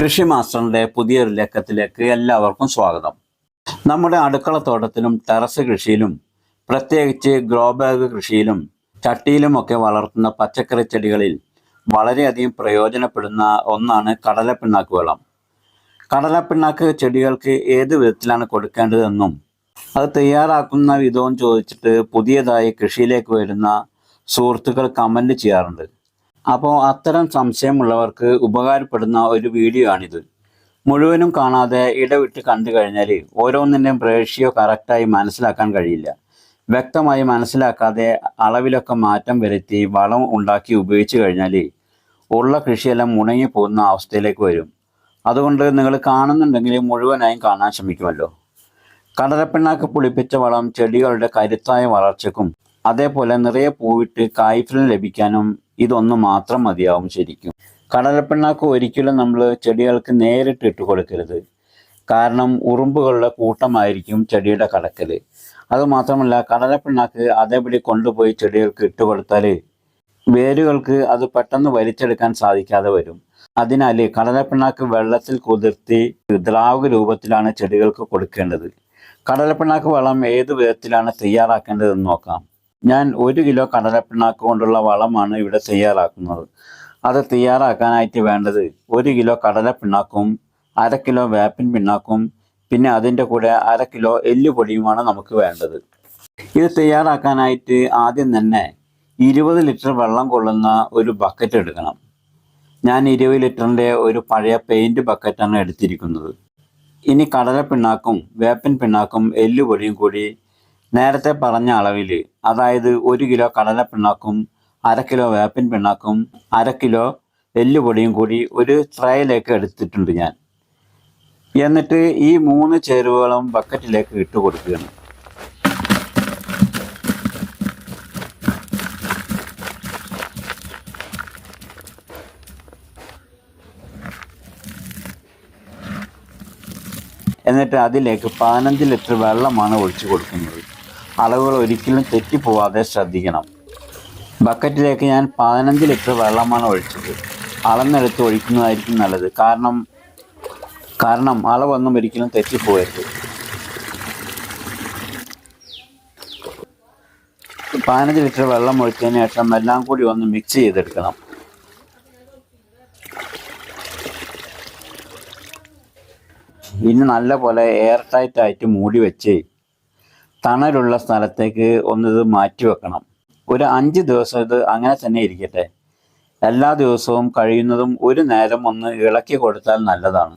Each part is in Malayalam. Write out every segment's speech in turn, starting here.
കൃഷി മാസ്റ്ററിന്റെ പുതിയൊരു ലക്കത്തിലേക്ക് എല്ലാവർക്കും സ്വാഗതം. നമ്മുടെ അടുക്കള തോട്ടത്തിലും ടെറസ് കൃഷിയിലും പ്രത്യേകിച്ച് ഗ്രോ ബാഗ് കൃഷിയിലും ചട്ടിയിലുമൊക്കെ വളർത്തുന്ന പച്ചക്കറി ചെടികളിൽ വളരെയധികം പ്രയോജനപ്പെടുന്ന ഒന്നാണ് കടലപ്പിണ്ണാക്ക് വെള്ളം കടലപ്പിണ്ണാക്ക് ചെടികൾക്ക് ഏത് വിധത്തിലാണ് കൊടുക്കേണ്ടതെന്നും അത് തയ്യാറാക്കുന്ന വിധവും ചോദിച്ചിട്ട് പുതിയതായി കൃഷിയിലേക്ക് വരുന്ന സുഹൃത്തുക്കൾ കമന്റ് ചെയ്യാറുണ്ട്. അപ്പോൾ അത്തരം സംശയമുള്ളവർക്ക് ഉപകാരപ്പെടുന്ന ഒരു വീഡിയോ ആണിത് മുഴുവനും കാണാതെ ഇടവിട്ട് കണ്ടു കഴിഞ്ഞാൽ ഓരോന്നിന്റെയും റേഷ്യോ കറക്റ്റായി മനസ്സിലാക്കാൻ കഴിയില്ല. വ്യക്തമായി മനസ്സിലാക്കാതെ അളവിലൊക്കെ മാറ്റം വരുത്തി വളം ഉണ്ടാക്കി ഉപയോഗിച്ച് കഴിഞ്ഞാൽ ഉള്ള കൃഷിയെല്ലാം മുണങ്ങി പോകുന്ന അവസ്ഥയിലേക്ക് വരും. അതുകൊണ്ട് നിങ്ങൾ കാണുന്നുണ്ടെങ്കിൽ മുഴുവനായും കാണാൻ ശ്രമിക്കുമല്ലോ. കടലപ്പിണ്ണാക്ക് പുളിപ്പിച്ച വളം ചെടികളുടെ കരുത്തായ വളർച്ചയ്ക്കും അതേപോലെ നിറയെ പൂവിട്ട് കായ്ഫലം ലഭിക്കാനും ഇതൊന്നു മാത്രം മതിയാവും ശരിക്കും. കടലപ്പിണ്ണാക്ക് ഒരിക്കലും നമ്മൾ ചെടികൾക്ക് നേരിട്ട് ഇട്ട് കൊടുക്കരുത്. കാരണം ഉറുമ്പുകളുടെ കൂട്ടമായിരിക്കും ചെടിയുടെ കടക്കൽ അതുമാത്രമല്ല കടലപ്പിണ്ണാക്ക് അതേപടി കൊണ്ടുപോയി ചെടികൾക്ക് ഇട്ട് കൊടുത്താൽ വേരുകൾക്ക് അത് പെട്ടെന്ന് വലിച്ചെടുക്കാൻ സാധിക്കാതെ വരും. അതിനാൽ കടലപ്പിണ്ണാക്ക് വെള്ളത്തിൽ കുതിർത്തി ദ്രാവക രൂപത്തിലാണ് ചെടികൾക്ക് കൊടുക്കേണ്ടത്. കടലപ്പിണ്ണാക്ക് വളം ഏത് വിധത്തിലാണ് തയ്യാറാക്കേണ്ടതെന്ന് നോക്കാം. ഞാൻ ഒരു കിലോ കടലപ്പിണ്ണാക്ക് കൊണ്ടുള്ള വളമാണ് ഇവിടെ തയ്യാറാക്കുന്നത്. അത് തയ്യാറാക്കാനായിട്ട് വേണ്ടത് ഒരു കിലോ കടലപ്പിണ്ണാക്കും അര കിലോ വേപ്പിൻ പിണ്ണാക്കും പിന്നെ അതിന്റെ കൂടെ അര കിലോ എല്ലുപൊടിയുമാണ് നമുക്ക് വേണ്ടത്. ഇത് തയ്യാറാക്കാനായിട്ട് ആദ്യം തന്നെ ഇരുപത് ലിറ്റർ വെള്ളം കൊള്ളുന്ന ഒരു ബക്കറ്റ് എടുക്കണം. ഞാൻ ഇരുപത് ലിറ്ററിന്റെ ഒരു പഴയ പെയിന്റ് ബക്കറ്റാണ് എടുത്തിരിക്കുന്നത്. ഇനി കടല പിണ്ണാക്കും വേപ്പിൻ പിണ്ണാക്കും എല്ലുപൊടിയും കൂടി നേരത്തെ പറഞ്ഞ അളവിൽ അതായത് ഒരു കിലോ കടല പിണ്ണാക്കും അര കിലോ വേപ്പിൻ പിണ്ണാക്കും അര കിലോ എല്ലുപൊടിയും കൂടി ഒരു ട്രേയിലേക്ക് എടുത്തിട്ടുണ്ട് ഞാൻ. എന്നിട്ട് ഈ മൂന്ന് ചേരുവകളും ബക്കറ്റിലേക്ക് ഇട്ട് കൊടുക്കുകയാണ്. എന്നിട്ട് അതിലേക്ക് പതിനഞ്ച് ലിറ്റർ വെള്ളമാണ് ഒഴിച്ചു കൊടുക്കുന്നത്. അളവുകൾ ഒരിക്കലും തെറ്റിപ്പോവാതെ ശ്രദ്ധിക്കണം. ബക്കറ്റിലേക്ക് ഞാൻ പതിനഞ്ച് ലിറ്റർ വെള്ളമാണ് ഒഴിച്ചത്. അളന്നെടുത്ത് ഒഴിക്കുന്നതായിരിക്കും നല്ലത്. കാരണം കാരണം അളവൊന്നും ഒരിക്കലും തെറ്റിപ്പോകരുത് പതിനഞ്ച് ലിറ്റർ വെള്ളം ഒഴിച്ചതിന് ശേഷം എല്ലാം കൂടി ഒന്ന് മിക്സ് ചെയ്തെടുക്കണം. ഇനി നല്ലപോലെ എയർ ടൈറ്റ് ആയിട്ട് മൂടി വെച്ച് തണലുള്ള സ്ഥലത്തേക്ക് ഒന്നിത് മാറ്റി വെക്കണം. ഒരു അഞ്ച് ദിവസം ഇത് അങ്ങനെ തന്നെ ഇരിക്കട്ടെ. എല്ലാ ദിവസവും കഴിയുന്നതും ഒരു നേരം ഒന്ന് ഇളക്കി കൊടുത്താൽ നല്ലതാണ്.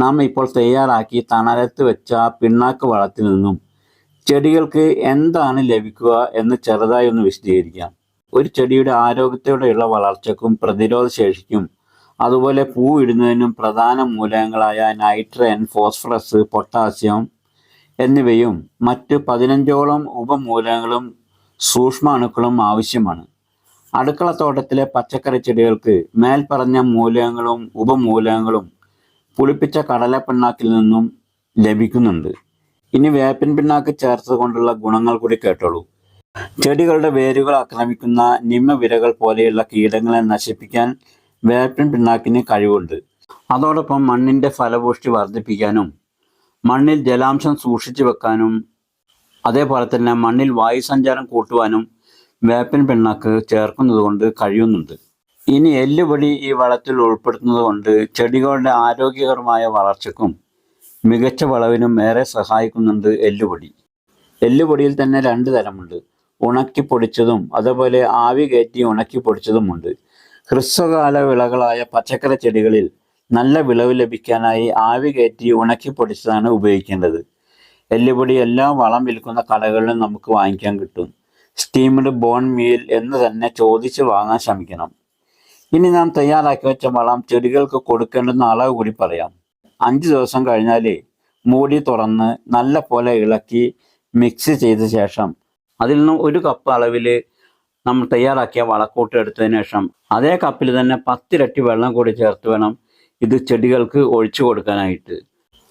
നാം ഇപ്പോൾ തയ്യാറാക്കി തണലത്ത് വെച്ച പിണ്ണാക്ക് വളത്തിൽ നിന്നും ചെടികൾക്ക് എന്താണ് ലഭിക്കുക എന്ന് ചെറുതായി ഒന്ന് വിശദീകരിക്കാം. ഒരു ചെടിയുടെ ആരോഗ്യത്തോടെയുള്ള വളർച്ചയ്ക്കും പ്രതിരോധ ശേഷിക്കും അതുപോലെ പൂവിടുന്നതിനും പ്രധാന മൂലകങ്ങളായ നൈട്രജൻ ഫോസ്ഫറസ് പൊട്ടാസ്യം എന്നിവയും മറ്റ് പതിനഞ്ചോളം ഉപമൂലങ്ങളും സൂക്ഷ്മാണുക്കളും ആവശ്യമാണ്. അടുക്കളത്തോട്ടത്തിലെ പച്ചക്കറി ചെടികൾക്ക് മേൽപ്പറഞ്ഞ മൂലകങ്ങളും ഉപമൂലകങ്ങളും പുളിപ്പിച്ച കടലപ്പിണ്ണാക്കിൽ നിന്നും ലഭിക്കുന്നുണ്ട്. ഇനി വേപ്പിൻ പിണ്ണാക്ക് ചേർത്തുകൊണ്ടുള്ള ഗുണങ്ങൾ കൂടി കേട്ടോളൂ. ചെടികളുടെ വേരുകൾ ആക്രമിക്കുന്ന നിമ്മവിരകൾ പോലെയുള്ള കീടങ്ങളെ നശിപ്പിക്കാൻ വേപ്പിൻ പിണ്ണാക്കിന് കഴിവുണ്ട്. അതോടൊപ്പം മണ്ണിന്റെ ഫലപുഷ്ടി വർദ്ധിപ്പിക്കാനും മണ്ണിൽ ജലാംശം സൂക്ഷിച്ചു വെക്കാനും അതേപോലെ തന്നെ മണ്ണിൽ വായുസഞ്ചാരം കൂട്ടുവാനും വേപ്പിൻ പിണ്ണാക്ക് ചേർക്കുന്നത് കൊണ്ട് കഴിയുന്നുണ്ട്. ഇനി എല്ലുപൊടി ഈ വളത്തിൽ ഉൾപ്പെടുത്തുന്നത് കൊണ്ട് ചെടികളുടെ ആരോഗ്യകരമായ വളർച്ചയ്ക്കും മികച്ച വളവിനും ഏറെ സഹായിക്കുന്നുണ്ട് എല്ലുപൊടി എല്ലുപൊടിയിൽ തന്നെ രണ്ട് തരമുണ്ട്. ഉണക്കി പൊടിച്ചതും അതുപോലെ ആവി കയറ്റി ഉണക്കി പൊടിച്ചതുമുണ്ട്. ഹ്രസ്വകാല വിളകളായ പച്ചക്കറി ചെടികളിൽ നല്ല വിളവ് ലഭിക്കാനായി ആവി കയറ്റി ഉണക്കി പൊടിച്ചതാണ് ഉപയോഗിക്കേണ്ടത്. എല്ലുപൊടി എല്ലാ വളം വിൽക്കുന്ന കടകളിലും നമുക്ക് വാങ്ങിക്കാൻ കിട്ടും. സ്റ്റീംഡ് ബോൺ മീൽ എന്ന് തന്നെ ചോദിച്ച് വാങ്ങാൻ ശ്രമിക്കണം. ഇനി നാം തയ്യാറാക്കി വെച്ച വളം ചെടികൾക്ക് കൊടുക്കേണ്ടുന്ന അളവ് കൂടി പറയാം. അഞ്ച് ദിവസം കഴിഞ്ഞാൽ മൂടി തുറന്ന് നല്ല പോലെ ഇളക്കി മിക്സ് ചെയ്ത ശേഷം അതിൽ നിന്ന് ഒരു കപ്പ് അളവിൽ നമ്മൾ തയ്യാറാക്കിയ വളക്കൂട്ട് എടുത്തതിന് ശേഷം അതേ കപ്പിൽ തന്നെ പത്തിരട്ടി വെള്ളം കൂടി ചേർത്ത് വേണം ഇത് ചെടികൾക്ക് ഒഴിച്ചു കൊടുക്കാനായിട്ട്.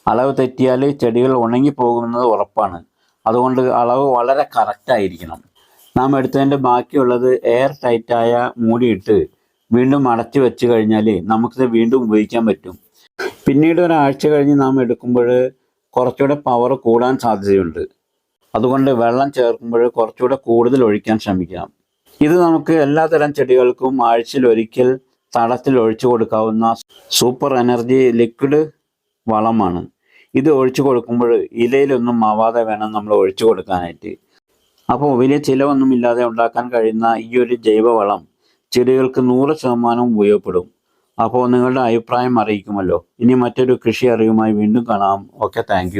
അളവ് തെറ്റിയാൽ ചെടികൾ ഉണങ്ങിപ്പോകുമെന്നത് ഉറപ്പാണ്. അതുകൊണ്ട് അളവ് വളരെ കറക്റ്റായിരിക്കണം നാം എടുത്തതിന്റെ ബാക്കിയുള്ളത് എയർ ടൈറ്റായ മൂടിയിട്ട് വീണ്ടും അടച്ചു വെച്ച് കഴിഞ്ഞാൽ നമുക്കിത് വീണ്ടും ഉപയോഗിക്കാൻ പറ്റും. പിന്നീട് ഒരാഴ്ച കഴിഞ്ഞ് നാം എടുക്കുമ്പോൾ കുറച്ചുകൂടെ പവർ കൂടാൻ സാധ്യതയുണ്ട്. അതുകൊണ്ട് വെള്ളം ചേർക്കുമ്പോൾ കുറച്ചുകൂടെ കൂടുതൽ ഒഴിക്കാൻ ശ്രമിക്കാം. ഇത് നമുക്ക് എല്ലാതരം ചെടികൾക്കും ആഴ്ചയിൽ ഒരിക്കൽ തടത്തിൽ ഒഴിച്ചു കൊടുക്കാവുന്ന സൂപ്പർ എനർജി ലിക്വിഡ് വളമാണ്. ഇത് ഒഴിച്ചു കൊടുക്കുമ്പോൾ ഇലയിലൊന്നും ആവാതെ വേണം നമ്മൾ ഒഴിച്ചു കൊടുക്കാനായിട്ട്. അപ്പോൾ വലിയ ചിലവൊന്നും ഇല്ലാതെ ഉണ്ടാക്കാൻ കഴിയുന്ന ഈ ഒരു ജൈവവളം ചെടികൾക്ക് നൂറ് ശതമാനം ഉപയോഗപ്പെടും. അപ്പോൾ നിങ്ങളുടെ അഭിപ്രായം അറിയിക്കുമല്ലോ. ഇനി മറ്റൊരു കൃഷി അറിവുമായി വീണ്ടും കാണാം. Okay thank